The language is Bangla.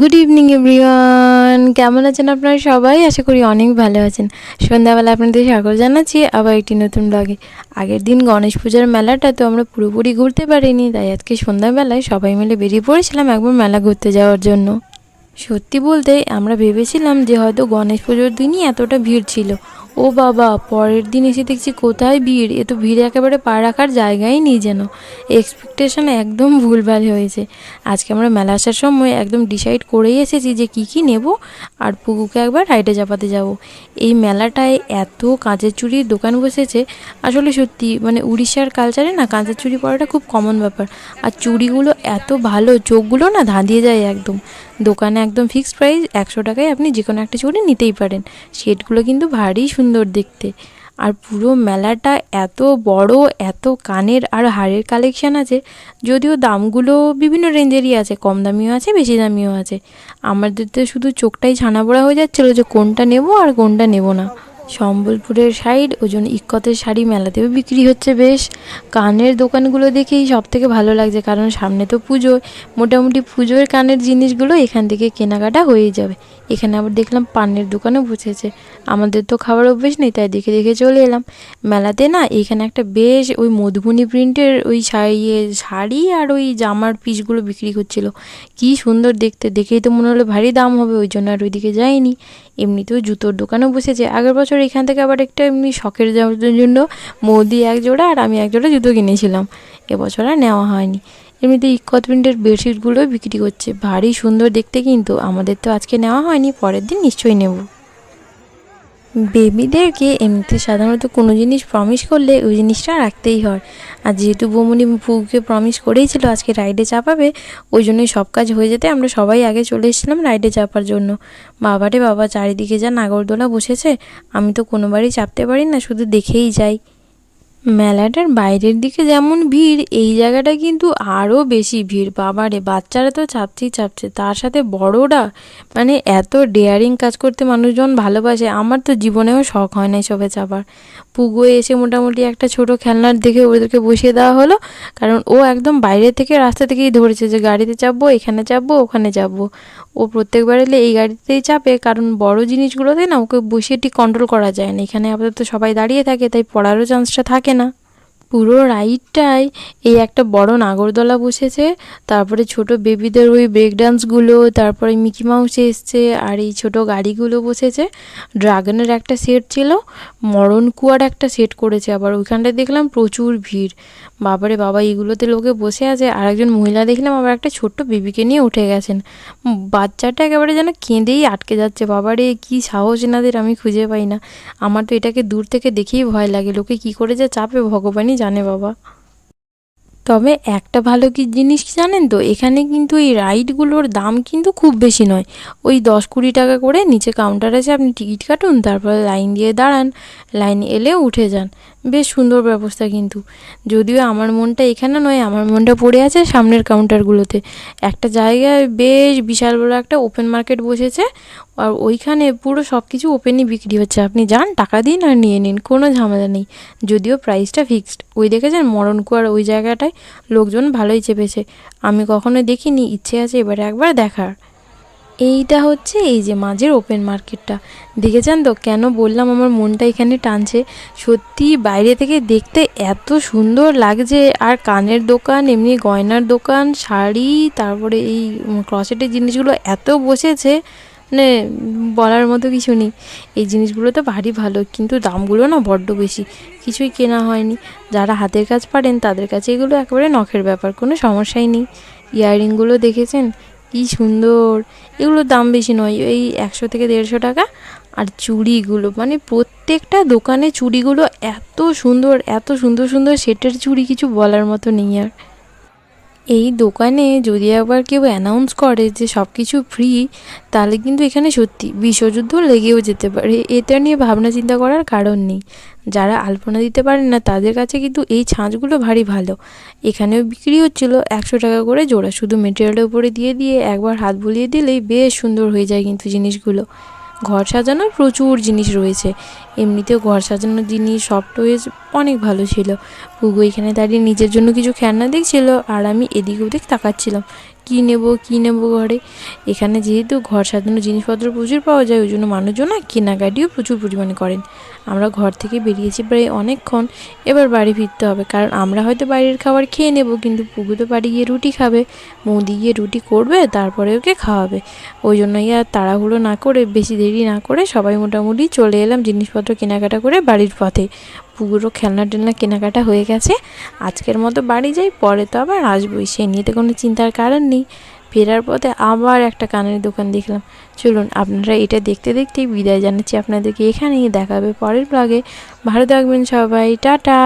গুড ইভিনিং এভরিওয়ান কেমন আছেন আপনারা সবাই? আশা করি অনেক ভালো আছেন। সন্ধ্যাবেলা আপনাদের স্বাগত জানাচ্ছি আবার একটি নতুন ব্লগে আগের দিন গণেশ পূজার মেলাটা তো আমরা পুরোপুরি ঘুরতে পারিনি, তাই আজকে সন্ধ্যাবেলায় সবাই মিলে বেরিয়ে পড়েছিলাম একবার মেলা ঘুরতে যাওয়ার জন্য। সত্যি বলতে আমরা ভেবেছিলাম যে হয়তো গণেশ পুজোর দিনই এতটা ভিড় ছিল। ও বাবা, পরের দিন এসে দেখছি কোথায় ভিড়? এ তো ভিড় একেবারে পা রাখার জায়গাই নেই যেন। এক্সপেকটেশন একদম ভুলভাল হয়েছে। আজকে আমরা মেলা আসার সময় একদম ডিসাইড করেই এসেছি যে কি কি নেব আর পুকুকে একবার রাইডে চাপাতে যাব। এই মেলাটায় এত কাঁচের চুড়ির দোকান বসেছে। আসলে সত্যি মানে উড়িষ্যার কালচারে না কাঁচের চুড়ি পরাটা খুব কমন ব্যাপার। আর চুড়িগুলো এত ভালো, চোখগুলো না ধাঁধিয়ে যায় একদম। দোকানে একদম ফিক্সড প্রাইস একশো টাকায় আপনি যে কোনো একটা চুড়ি নিতেই পারেন। সেটগুলো কিন্তু ভারী দেখতে। আর পুরো মেলাটা এত বড়, এত কানের আর হাড়ের কালেকশান আছে, যদিও দামগুলো বিভিন্ন রেঞ্জেরই আছে, কম দামিও আছে, বেশি দামিও আছে। আমাদের তো শুধু চোখটাই ছানা বড়া হয়ে যাচ্ছিল যে কোনটা নেব আর কোনটা নেব না। সম্বলপুরের সাইড ওই জন্য ইক্কতের শাড়ি মেলাতেও বিক্রি হচ্ছে বেশ। কানের দোকানগুলো দেখেই সব থেকে ভালো লাগছে, কারণ সামনে তো পুজো। মোটামুটি পুজোর কানের জিনিসগুলো এখান থেকে কেনাকাটা হয়েই যাবে। এখানে আবার দেখলাম পানের দোকানও বসেছে। আমাদের তো খাবার অভ্যেস নেই, তাই দেখে দেখে চলে এলাম। মেলাতে না এখানে একটা বেশ ওই মধুবনী প্রিন্টের ওই শাড়ি শাড়ি আর ওই জামার পিসগুলো বিক্রি করছিল কি সুন্দর দেখতে, দেখেই তো মনে হলো ভারী দাম হবে, ওই জন্য আর ওইদিকে যাইনি। এমনিতেও জুতোর দোকানও বসেছে। আগের বছর এখান থেকে আবার একটা এমনি শখের যাওয়ার জন্য মোদি এক জোড়া আর আমি এক জোড়া জুতো কিনেছিলাম। এবছর আর নেওয়া হয়নি। এমনিতে ইকত প্রিন্টের বেডশিটগুলোও বিক্রি করছে। ভারী সুন্দর দেখতে কিন্তু। আমাদের তো আজকে নেওয়া হয়নি, পরের দিন নিশ্চয়ই নেব। বেবিদেরকে এমনিতে সাধারণত কোনো জিনিস প্রমিস করলে ওই জিনিসটা রাখতেই হয়। আর যেহেতু বৌমনি ফুকে প্রমিস করেইছিল আজকে রাইডে চাপাবে, ওই জন্যই সব কাজ হয়ে যেতে আমরা সবাই আগে চলে এসেছিলাম রাইডে চাপার জন্য। বাবারে বাবা, চারিদিকে যা নাগরদোলা বসেছে, আমি তো কোনোবারই চাপতে পারি না, শুধু দেখেই যাই। মেলাটার বাইরের দিকে যেমন ভিড়, এই জায়গাটা কিন্তু আরও বেশি ভিড়। বাবারে, বাচ্চারা তো চাপছেই চাপছে। তার সাথে বড়রা মানে এত ডেয়ারিং কাজ করতে মানুষজন ভালোবাসে। আমার তো জীবনেও শখ হয় না সবে চাপার পুগো এসে মোটামুটি একটা ছোট খেলনার দেখে ওদেরকে বসিয়ে দেওয়া হলো। কারণ ও একদম বাইরে থেকে রাস্তা থেকেই ধরেছে যে, গাড়িতে চাপবো, এখানে চাপবো, ওখানে চাপবো। ও প্রত্যেকবার এলে এই গাড়িতেই চাপে, কারণ বড় জিনিসগুলোতে না ওকে বসিয়ে ঠিক কন্ট্রোল করা যায় না। এখানে আপাতত সবাই দাঁড়িয়ে থাকে, তাই পড়ারও চান্সটা থাকে না। পুরো রাইডটায় এই একটা বড় নাগরদোলা বসেছে, তারপরে ছোট বেবিদের ওই ব্রেক ডান্সগুলো তারপরে মিকি মাউস এসছে, আর এই ছোট গাড়িগুলো বসেছে। ড্রাগনের একটা সেট ছিল, মরণ কুয়ার একটা সেট করেছে, আবার ওইখানটায় দেখলাম প্রচুর ভিড়। বাবারে বাবা এগুলোতে লোকে বসে আছে আর একজন মহিলা দেখলাম আবার একটা ছোট্ট বেবিকে নিয়ে উঠে গেছেন। বাচ্চাটা একেবারে যেন কেঁদেই আটকে যাচ্ছে, বাবারে কি সাহস এনাদের, আমি খুঁজে পাই না। আমার তো এটাকে দূর থেকে দেখেই ভয় লাগে, লোকে কি করে যে চাপে ভগবানই জানে বাবা। তবে একটা ভালো কি জিনিস জানেন তো? এখানে কিন্তু এই রাইডগুলোর দাম কিন্তু খুব বেশি নয়। ওই দশ কুড়ি টাকা করে নিচে কাউন্টার আছে আপনি টিকিট কাটুন, তারপরে লাইন দিয়ে দাঁড়ান, লাইন এলে উঠে যান। বেশ সুন্দর ব্যবস্থা কিন্তু। যদিও আমার মনটা এখানে নয়, আমার মনটা পড়ে আছে সামনের কাউন্টারগুলোতে একটা জায়গায় বেশ বিশাল বড় একটা ওপেন মার্কেট বসেছে, আর ওইখানে পুরো সব কিছু ওপেনই বিক্রি হচ্ছে। আপনি যান, টাকা দিন আর নিয়ে নিন, কোনো ঝামেলা নেই। যদিও প্রাইসটা ফিক্সড ওই দেখেছেন মরণ কুয়ার ওই জায়গাটায়? লোকজন ভালোই চেপেছে। আমি কখনো দেখিনি, ইচ্ছে আছে এবারে একবার দেখার। এইটা হচ্ছে এই যে মাঝের ওপেন মার্কেটটা দেখেছেন তো? কেন বললাম আমার মনটা এখানে টানছে? সত্যি বাইরে থেকে দেখতে এত সুন্দর লাগছে। আর কানের দোকান, এমনি গয়নার দোকান, শাড়ি, তারপরে এই ক্রসেটের জিনিসগুলো এত বসেছে। মানে বলার মতো কিছু নেই। এই জিনিসগুলো তো ভারী ভালো, কিন্তু দামগুলো না বড্ড বেশি। কিছুই কেনা হয়নি। যারা হাতের কাজ পারেন, তাদের কাছে এগুলো একেবারে নখের ব্যাপার, কোনো সমস্যাই নেই। ইয়াররিংগুলো দেখেছেন? কি সুন্দর! এগুলোর দাম বেশি নয়, এই একশো থেকে দেড়শো টাকা। আর চুড়িগুলো মানে প্রত্যেকটা দোকানে চুড়িগুলো এত সুন্দর এত সুন্দর সুন্দর সেটের চুড়ি কিছু বলার মতো নেই আর। এই দোকানে যদি একবার কেউ অ্যানাউন্স করে যে সব কিছু ফ্রি তাহলে কিন্তু এখানে সত্যি বিশ্বযুদ্ধ লেগেও যেতে পারে। এটা নিয়ে ভাবনা চিন্তা করার কারণ নেই। যারা আলপনা দিতে পারেন না, তাদের কাছে কিন্তু এই ছাঁচগুলো ভারী ভালো। এখানেও বিক্রি হচ্ছিল একশো টাকা করে জোড়া। শুধু মেটেরিয়ালের উপরে দিয়ে দিয়ে একবার হাত বুলিয়ে দিলেই বেশ সুন্দর হয়ে যায় কিন্তু জিনিসগুলো। ঘর সাজানোর প্রচুর জিনিস রয়েছে। এমনিতেও ঘর সাজানোর জিনিস টয়েস অনেক ভালো ছিল। পুগু এখানে দাঁড়িয়ে নিজের জন্য কিছু খেলনা দেখছিল আর আমি এদিক ওদিক তাকাচ্ছিলাম। কী নেব কী নেব ঘরে? এখানে যেহেতু ঘর সাজানোর জিনিসপত্র প্রচুর পাওয়া যায়, ওই জন্য মানুষজন কেনাকাটিও প্রচুর পরিমাণে করেন। আমরা ঘর থেকে বেরিয়েছি প্রায় অনেকক্ষণ, এবার বাড়ি ফিরতে হবে, কারণ আমরা হয়তো বাইরের খাবার খেয়ে নেব, কিন্তু পুকু তো বাড়ি গিয়ে রুটি খাবে। বৌদি গিয়ে রুটি করবে, তারপরে ওকে খাওয়াবে। ওই জন্যই আর তাড়াহুড়ো না করে, বেশি দেরি না করে সবাই মোটামুটি চলে এলাম জিনিসপত্র কেনাকাটা করে বাড়ির পথে। পুকুরও খেলনা টেলনা কেনাকাটা হয়ে গেছে। আজকের মতো বাড়ি যাই, পরে তো আবার আসবোই সে নিয়ে তো কোনো চিন্তার কারণ নেই। ফেরার পথে আবার একটা কানের দোকান দেখলাম। চলুন, আপনারা এটা দেখতে দেখতেই বিদায় জানাচ্ছি আপনাদেরকে। এখানেই দেখাবে পরের ব্লগে ভালো থাকবেন সবাই। টাটা!